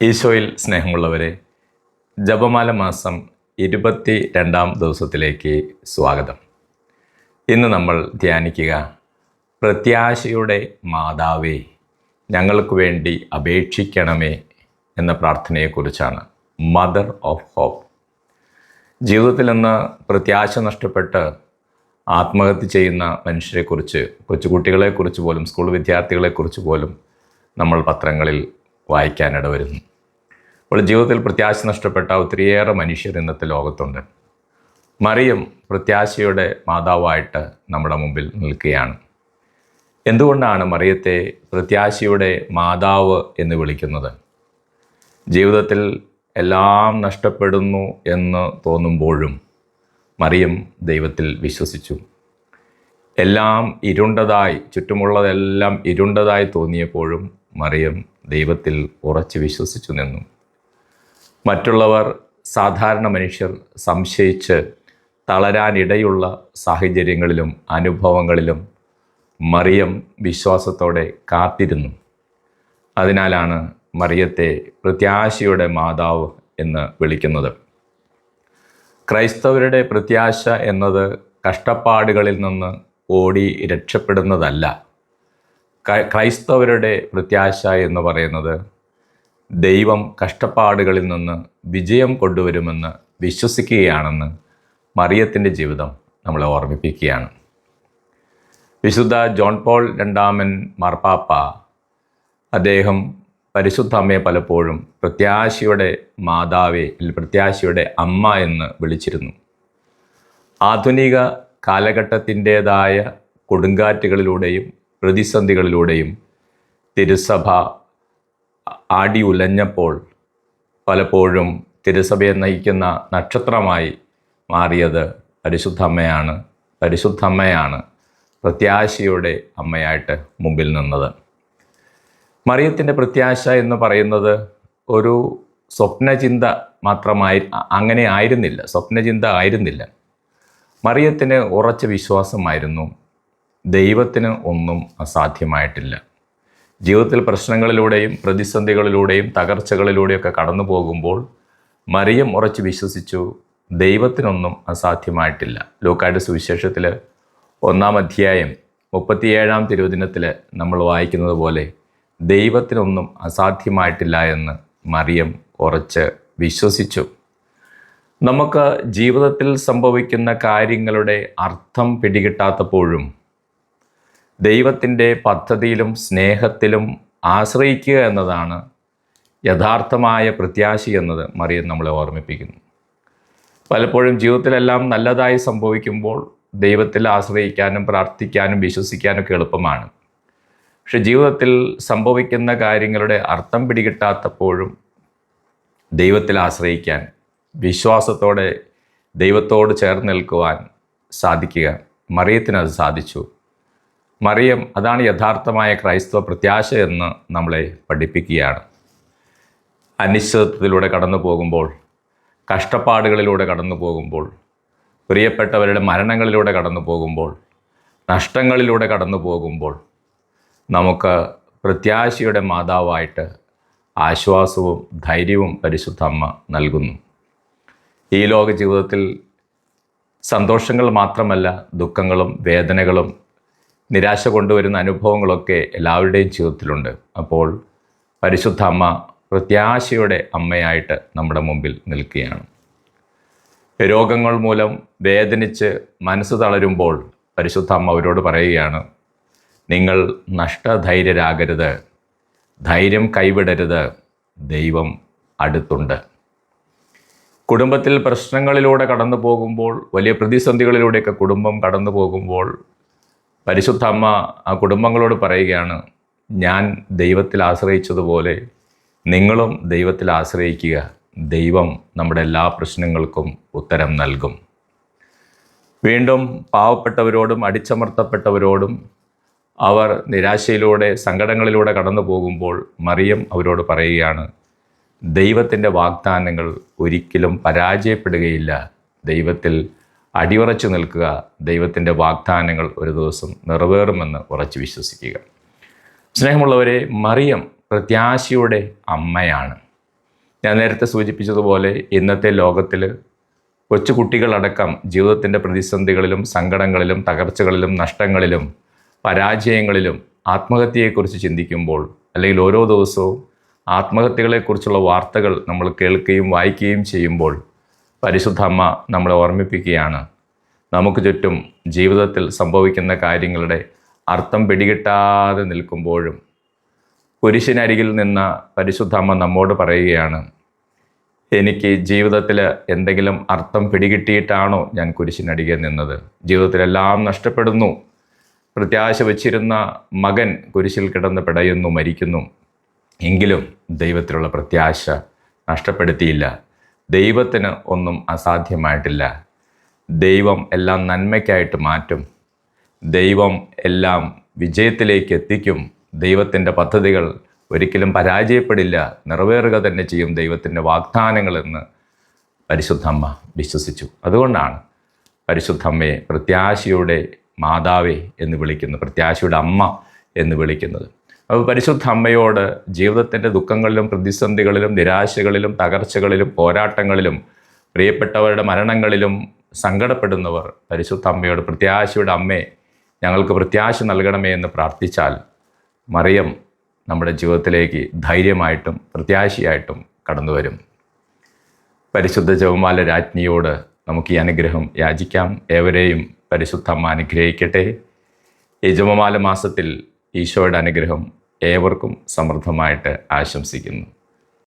ഈശോയിൽ സ്നേഹമുള്ളവരെ ജപമാല മാസം ഇരുപത്തി രണ്ടാം ദിവസത്തിലേക്ക് സ്വാഗതം. ഇന്ന് നമ്മൾ ധ്യാനിക്കുക പ്രത്യാശയുടെ മാതാവേ ഞങ്ങൾക്ക് വേണ്ടി അപേക്ഷിക്കണമേ എന്ന പ്രാർത്ഥനയെക്കുറിച്ചാണ് മദർ ഓഫ് ഹോപ്പ് ജീവിതത്തിൽ നിന്ന് പ്രത്യാശ നഷ്ടപ്പെട്ട് ആത്മഹത്യ ചെയ്യുന്ന മനുഷ്യരെക്കുറിച്ച് കൊച്ചുകുട്ടികളെക്കുറിച്ച് പോലും സ്കൂൾ വിദ്യാർത്ഥികളെക്കുറിച്ച് പോലും നമ്മൾ പത്രങ്ങളിൽ വായിക്കാനിട വരുന്നു അപ്പോൾ ജീവിതത്തിൽ പ്രത്യാശ നഷ്ടപ്പെട്ട ഒത്തിരിയേറെ മനുഷ്യർ ഇന്നത്തെ ലോകത്തുണ്ട്. മറിയം പ്രത്യാശയുടെ മാതാവായിട്ട് നമ്മുടെ മുമ്പിൽ നിൽക്കുകയാണ്. എന്തുകൊണ്ടാണ് മറിയത്തെ പ്രത്യാശയുടെ മാതാവ് എന്ന് വിളിക്കുന്നത്? ജീവിതത്തിൽ എല്ലാം നഷ്ടപ്പെടുന്നു എന്ന് തോന്നുമ്പോഴും മറിയം ദൈവത്തിൽ വിശ്വസിച്ചു. എല്ലാം ഇരുണ്ടതായി ചുറ്റുമുള്ളതെല്ലാം ഇരുണ്ടതായി തോന്നിയപ്പോഴും മറിയം ദൈവത്തിൽ ഉറച്ചു വിശ്വസിച്ചു നിന്നു. മറ്റുള്ളവർ സാധാരണ മനുഷ്യർ സംശയിച്ച് തളരാനിടയുള്ള സാഹചര്യങ്ങളിലും അനുഭവങ്ങളിലും മറിയം വിശ്വാസത്തോടെ കാത്തിരുന്നു. അതിനാലാണ് മറിയത്തെ പ്രത്യാശയുടെ മാതാവ് എന്ന് വിളിക്കുന്നത്. ക്രൈസ്തവരുടെ പ്രത്യാശ എന്നത് കഷ്ടപ്പാടുകളിൽ നിന്ന് ഓടി രക്ഷപ്പെടുന്നതല്ല. ക്രൈസ്തവരുടെ പ്രത്യാശ എന്ന് പറയുന്നത് ദൈവം കഷ്ടപ്പാടുകളിൽ നിന്ന് വിജയം കൊണ്ടുവരുമെന്ന് വിശ്വസിക്കുകയാണെന്ന് മറിയത്തിന്റെ ജീവിതം നമ്മളെ ഓർമ്മിപ്പിക്കുകയാണ്. വിശുദ്ധ ജോൺ പോൾ രണ്ടാമൻ മാർപ്പാപ്പ അദ്ദേഹം പരിശുദ്ധ അമ്മയെ പലപ്പോഴും പ്രത്യാശയുടെ മാതാവെ അല്ലെങ്കിൽ പ്രത്യാശയുടെ അമ്മ എന്ന് വിളിച്ചിരുന്നു. ആധുനിക കാലഘട്ടത്തിന്റേതായ കൊടുങ്കാറ്റുകളിലൂടെയും പ്രതിസന്ധികളിലൂടെയും തിരുസഭ ആടി ഉലഞ്ഞപ്പോൾ പലപ്പോഴും തിരുസഭയെ നയിക്കുന്ന നക്ഷത്രമായി മാറിയത് പരിശുദ്ധ അമ്മയാണ് പരിശുദ്ധ അമ്മയാണ് പ്രത്യാശയുടെ അമ്മയായിട്ട് മുമ്പിൽ നിന്നത്. മറിയത്തിന്റെ പ്രത്യാശ എന്ന് പറയുന്നത് ഒരു സ്വപ്നചിന്ത മാത്രമായി അങ്ങനെ ആയിരുന്നില്ല സ്വപ്നചിന്ത ആയിരുന്നില്ല. മറിയത്തിന് ഉറച്ച വിശ്വാസമായിരുന്നു ദൈവത്തിന് ഒന്നും അസാധ്യമായിട്ടില്ല. ജീവിതത്തിൽ പ്രശ്നങ്ങളിലൂടെയും പ്രതിസന്ധികളിലൂടെയും തകർച്ചകളിലൂടെയൊക്കെ കടന്നു പോകുമ്പോൾ മറിയം ഉറച്ച് വിശ്വസിച്ചു ദൈവത്തിനൊന്നും അസാധ്യമായിട്ടില്ല. ലൂക്കായുടെ സുവിശേഷത്തിൽ ഒന്നാം അധ്യായം മുപ്പത്തിയേഴാം തിരുവചനത്തിൽ നമ്മൾ വായിക്കുന്നത് പോലെ ദൈവത്തിനൊന്നും അസാധ്യമായിട്ടില്ല എന്ന് മറിയം ഉറച്ച് വിശ്വസിച്ചു. നമുക്ക് ജീവിതത്തിൽ സംഭവിക്കുന്ന കാര്യങ്ങളുടെ അർത്ഥം പിടികിട്ടാത്തപ്പോഴും ദൈവത്തിന്റെ പദ്ധതിയിലും സ്നേഹത്തിലും ആശ്രയിക്കുക എന്നതാണ് യഥാർത്ഥമായ പ്രത്യാശി എന്നത് മറിയം നമ്മളെ ഓർമ്മിപ്പിക്കുന്നു. പലപ്പോഴും ജീവിതത്തിലെല്ലാം നല്ലതായി സംഭവിക്കുമ്പോൾ ദൈവത്തിൽ ആശ്രയിക്കാനും പ്രാർത്ഥിക്കാനും വിശ്വസിക്കാനൊക്കെ എളുപ്പമാണ്. പക്ഷെ ജീവിതത്തിൽ സംഭവിക്കുന്ന കാര്യങ്ങളുടെ അർത്ഥം പിടികിട്ടാത്തപ്പോഴും ദൈവത്തിൽ ആശ്രയിക്കാൻ വിശ്വാസത്തോടെ ദൈവത്തോട് ചേർന്ന് നിൽക്കുവാൻ സാധിക്കുക മറിയത്തിനത് സാധിച്ചു. മറിയം അതാണ് യഥാർത്ഥമായ ക്രൈസ്തവ പ്രത്യാശ എന്ന് നമ്മളെ പഠിപ്പിക്കുകയാണ്. അനിശ്ചിതത്വത്തിലൂടെ കടന്നു പോകുമ്പോൾ കഷ്ടപ്പാടുകളിലൂടെ കടന്നു പോകുമ്പോൾ പ്രിയപ്പെട്ടവരുടെ മരണങ്ങളിലൂടെ കടന്നു പോകുമ്പോൾ നഷ്ടങ്ങളിലൂടെ കടന്നു പോകുമ്പോൾ നമുക്ക് പ്രത്യാശയുടെ മാതാവായിട്ട് ആശ്വാസവും ധൈര്യവും പരിശുദ്ധ അമ്മ നൽകുന്നു. ഈ ലോക ജീവിതത്തിൽ സന്തോഷങ്ങൾ മാത്രമല്ല ദുഃഖങ്ങളും വേദനകളും നിരാശ കൊണ്ടുവരുന്ന അനുഭവങ്ങളൊക്കെ എല്ലാവരുടെയും ജീവിതത്തിലുണ്ട്. അപ്പോൾ പരിശുദ്ധ അമ്മ പ്രത്യാശയുടെ അമ്മയായിട്ട് നമ്മുടെ മുമ്പിൽ നിൽക്കുകയാണ്. രോഗങ്ങൾ മൂലം വേദനിച്ച് മനസ്സ് തളരുമ്പോൾ പരിശുദ്ധ അമ്മ അവരോട് പറയുകയാണ് നിങ്ങൾ നഷ്ടധൈര്യരാകരുത്. ധൈര്യം കൈവിടരുത്. ദൈവം അടുത്തുണ്ട്. കുടുംബത്തിൽ പ്രശ്നങ്ങളിലൂടെ കടന്നു പോകുമ്പോൾ വലിയ പ്രതിസന്ധികളിലൂടെയൊക്കെ കുടുംബം കടന്നു പോകുമ്പോൾ പരിശുദ്ധ അമ്മ ആ കുടുംബങ്ങളോട് പറയുകയാണ് ഞാൻ ദൈവത്തിൽ ആശ്രയിച്ചതുപോലെ നിങ്ങളും ദൈവത്തിൽ ആശ്രയിക്കുക. ദൈവം നമ്മുടെ എല്ലാ പ്രശ്നങ്ങൾക്കും ഉത്തരം നൽകും. വീണ്ടും പാവപ്പെട്ടവരോടും അടിച്ചമർത്തപ്പെട്ടവരോടും അവർ നിരാശയിലൂടെ സങ്കടങ്ങളിലൂടെ കടന്നു പോകുമ്പോൾ മറിയം അവരോട് പറയുകയാണ് ദൈവത്തിന്റെ വാഗ്ദാനങ്ങൾ ഒരിക്കലും പരാജയപ്പെടുകയില്ല. ദൈവത്തിൽ അടിയുറച്ചു നിൽക്കുക ദൈവത്തിന്റെ വാഗ്ദാനങ്ങൾ ഒരു ദിവസം നിറവേറുമെന്ന് ഉറച്ചു വിശ്വസിക്കുക. സ്നേഹമുള്ളവരെ മറിയം പ്രത്യാശയുടെ അമ്മയാണ്. ഞാൻ നേരത്തെ സൂചിപ്പിച്ചതുപോലെ ഇന്നത്തെ ലോകത്തിൽ കൊച്ചു കുട്ടികളടക്കം ജീവിതത്തിന്റെ പ്രതിസന്ധികളിലും സങ്കടങ്ങളിലും തകർച്ചകളിലും നഷ്ടങ്ങളിലും പരാജയങ്ങളിലും ആത്മഹത്യയെക്കുറിച്ച് ചിന്തിക്കുമ്പോൾ അല്ലെങ്കിൽ ഓരോ ദിവസവും ആത്മഹത്യകളെക്കുറിച്ചുള്ള വാർത്തകൾ നമ്മൾ കേൾക്കുകയും വായിക്കുകയും ചെയ്യുമ്പോൾ പരിശുദ്ധ അമ്മ നമ്മളെ ഓർമ്മിപ്പിക്കുകയാണ്. നമുക്ക് ചുറ്റും ജീവിതത്തിൽ സംഭവിക്കുന്ന കാര്യങ്ങളുടെ അർത്ഥം പിടികിട്ടാതെ നിൽക്കുമ്പോഴും കുരിശിനരികിൽ നിന്ന് പരിശുദ്ധ അമ്മ നമ്മോട് പറയുകയാണ് എനിക്ക് ജീവിതത്തിൽ എന്തെങ്കിലും അർത്ഥം പിടികിട്ടിയിട്ടാണോ ഞാൻ കുരിശിനടികെ നിന്നത്? ജീവിതത്തിലെല്ലാം നഷ്ടപ്പെടുന്നു. പ്രത്യാശ വച്ചിരുന്ന മകൻ കുരിശിൽ കിടന്ന് പിടയുന്നു മരിക്കുന്നു. എങ്കിലും ദൈവത്തിലുള്ള പ്രത്യാശ നഷ്ടപ്പെടുത്തിയില്ല. ദൈവത്തിന് ഒന്നും അസാധ്യമായിട്ടില്ല. ദൈവം എല്ലാം നന്മയ്ക്കായിട്ട് മാറ്റും. ദൈവം എല്ലാം വിജയത്തിലേക്ക് എത്തിക്കും. ദൈവത്തിന്റെ പദ്ധതികൾ ഒരിക്കലും പരാജയപ്പെടില്ല. നിറവേറുക തന്നെ ചെയ്യും ദൈവത്തിന്റെ വാഗ്ദാനങ്ങളെന്ന് പരിശുദ്ധമ്മ വിശ്വസിച്ചു. അതുകൊണ്ടാണ് പരിശുദ്ധമ്മയെ പ്രത്യാശയുടെ മാതാവേ എന്ന് വിളിക്കുന്നത് പ്രത്യാശയുടെ അമ്മ എന്ന് വിളിക്കുന്നത്. അപ്പോൾ പരിശുദ്ധ അമ്മയോട് ജീവിതത്തിന്റെ ദുഃഖങ്ങളിലും പ്രതിസന്ധികളിലും നിരാശകളിലും തകർച്ചകളിലും പോരാട്ടങ്ങളിലും പ്രിയപ്പെട്ടവരുടെ മരണങ്ങളിലും സങ്കടപ്പെടുന്നവർ പരിശുദ്ധ അമ്മയോട് പ്രത്യാശയുടെ അമ്മേ ഞങ്ങൾക്ക് പ്രത്യാശ നൽകണമേ എന്ന് പ്രാർത്ഥിച്ചാൽ മറിയം നമ്മുടെ ജീവിതത്തിലേക്ക് ധൈര്യമായിട്ടും പ്രത്യാശയായിട്ടും കടന്നു വരും. പരിശുദ്ധ ജവമാല രാജ്ഞിയോട് നമുക്ക് ഈ അനുഗ്രഹം യാചിക്കാം. ഏവരെയും പരിശുദ്ധമ്മ അനുഗ്രഹിക്കട്ടെ. ഈ ജപമാല മാസത്തിൽ ഈശോയുടെ അനുഗ്രഹം ഏവർക്കും സമൃദ്ധമായിട്ട് ആശംസിക്കുന്നു.